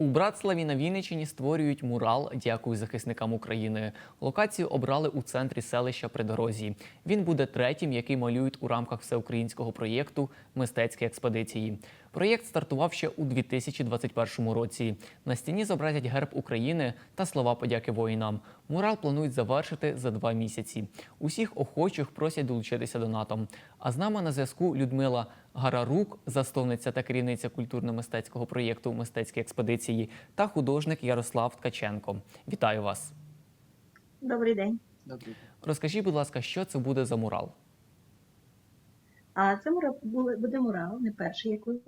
У Братславі на Вінниччині створюють мурал Дякую захисникам України. Локацію обрали у центрі селища при дорозі. Він буде третім, який малюють у рамках всеукраїнського проєкту Мистецькі експедиції. Проєкт стартував ще у 2021 році. На стіні зобразять герб України та слова подяки воїнам. Мурал планують завершити за два місяці. Усіх охочих просять долучитися донатом. А з нами на зв'язку Людмила Гарарук, засновниця та керівниця культурно-мистецького проєкту Мистецькі експедиції та художник Ярослав Ткаченко. Вітаю вас! Добрий день. Добре. Розкажіть, будь ласка, що це буде за мурал? А це буде, мурал, не перший, як ви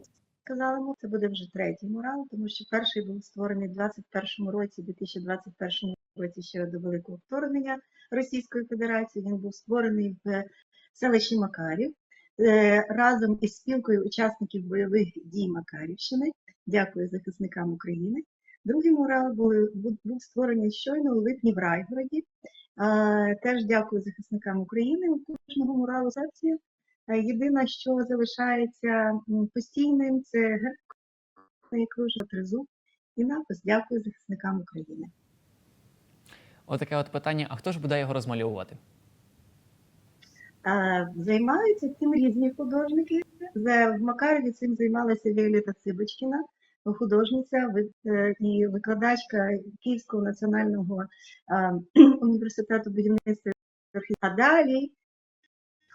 сказали. ми. Це буде вже третій мурал, тому що перший був створений в 2021 році, 2021 році ще до великого вторгнення Російської Федерації. Він був створений в селищі Макарів е, разом із спілкою учасників бойових дій Макарівщини. Дякую захисникам України. Другий мурал був, був, створений щойно у липні в Райгороді. Теж дякую захисникам України. У кожного муралу Єдине, що залишається постійним, це герб, який вже тризуб, і напис Дякую захисникам України. Отаке от питання: а хто ж буде його розмальовувати? А, Займаються цим різні художники. В Макарові цим займалася Віолета Цибочкіна, художниця е, і викладачка Київського національного університету будівництва. А далі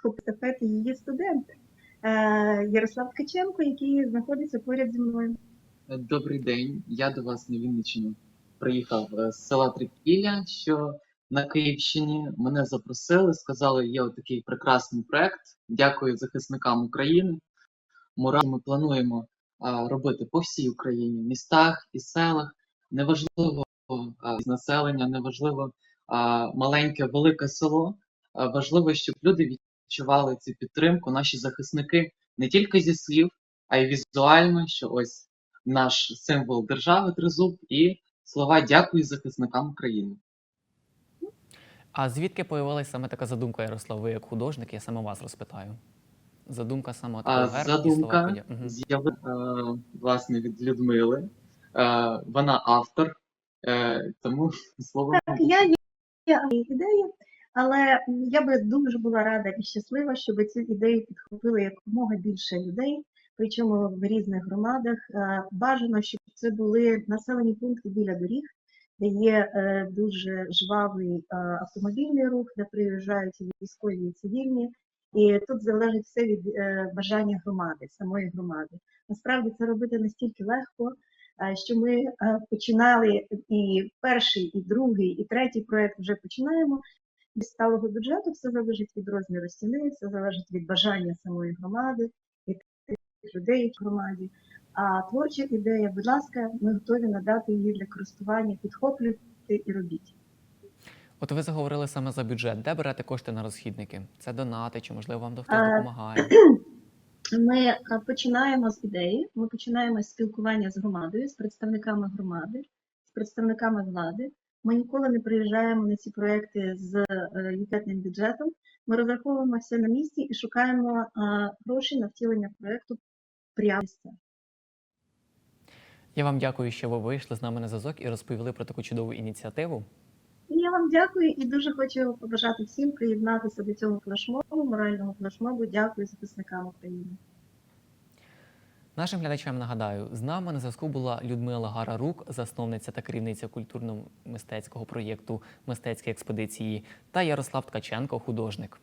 естафети її студент е, Ярослав Ткаченко, який знаходиться поряд зі мною. Добрий день. Я до вас на Вінниччину приїхав е, з села Трипілля, що на Київщині. Мене запросили, сказали, є такий прекрасний проект. Дякую захисникам України. Мурал ми плануємо робити по всій Україні, в містах і селах. Неважливо населення, неважливо маленьке, велике село. Важливо, щоб люди відчували цю підтримку. Наші захисники не тільки зі слів, а й візуально, що ось наш символ держави тризуб і слова дякую захисникам України. А звідки появилася саме така задумка, Ярослав? Ви як художник, я саме вас розпитаю. Задумка саме А такого гербу і слова задумка з'явилася власне від Людмили. Вона автор, е, тому слово Так, я є ідеї, але я би дуже була рада і щаслива, щоб цю ідею підхопили якомога більше людей, причому в різних громадах. Е, Бажано, щоб це були населені пункти біля доріг, де є е, дуже жвавий е, автомобільний рух, де приїжджають військові і цивільні. І тут залежить все від бажання громади, самої громади. Насправді це робити настільки легко, що ми починали і перший, і другий, і третій проект вже починаємо. Без сталого бюджету все залежить від розміру стіни, все залежить від бажання самої громади, від людей в громаді. А творча ідея, будь ласка, ми готові надати її для користування, підхоплюйте і робіть. От ви заговорили саме за бюджет. Де берете кошти на розхідники? Це донати, чи можливо вам хтось допомагає? Ми починаємо з ідеї, ми починаємо з спілкування з громадою, з представниками громади, з представниками влади. Ми ніколи не приїжджаємо на ці проекти з е, бюджетним бюджетом. Ми розраховуємо все на місці і шукаємо е, гроші на втілення проекту прямо. Я вам дякую, що ви вийшли з нами на зв'язок і розповіли про таку чудову ініціативу. Я вам дякую і дуже хочу побажати всім приєднатися до цього флешмобу, морального флешмобу. Дякую захисникам України. Нашим глядачам нагадаю, з нами на зв'язку була Людмила Гарарук, засновниця та керівниця культурно-мистецького проєкту Мистецькі експедиції, та Ярослав Ткаченко, художник.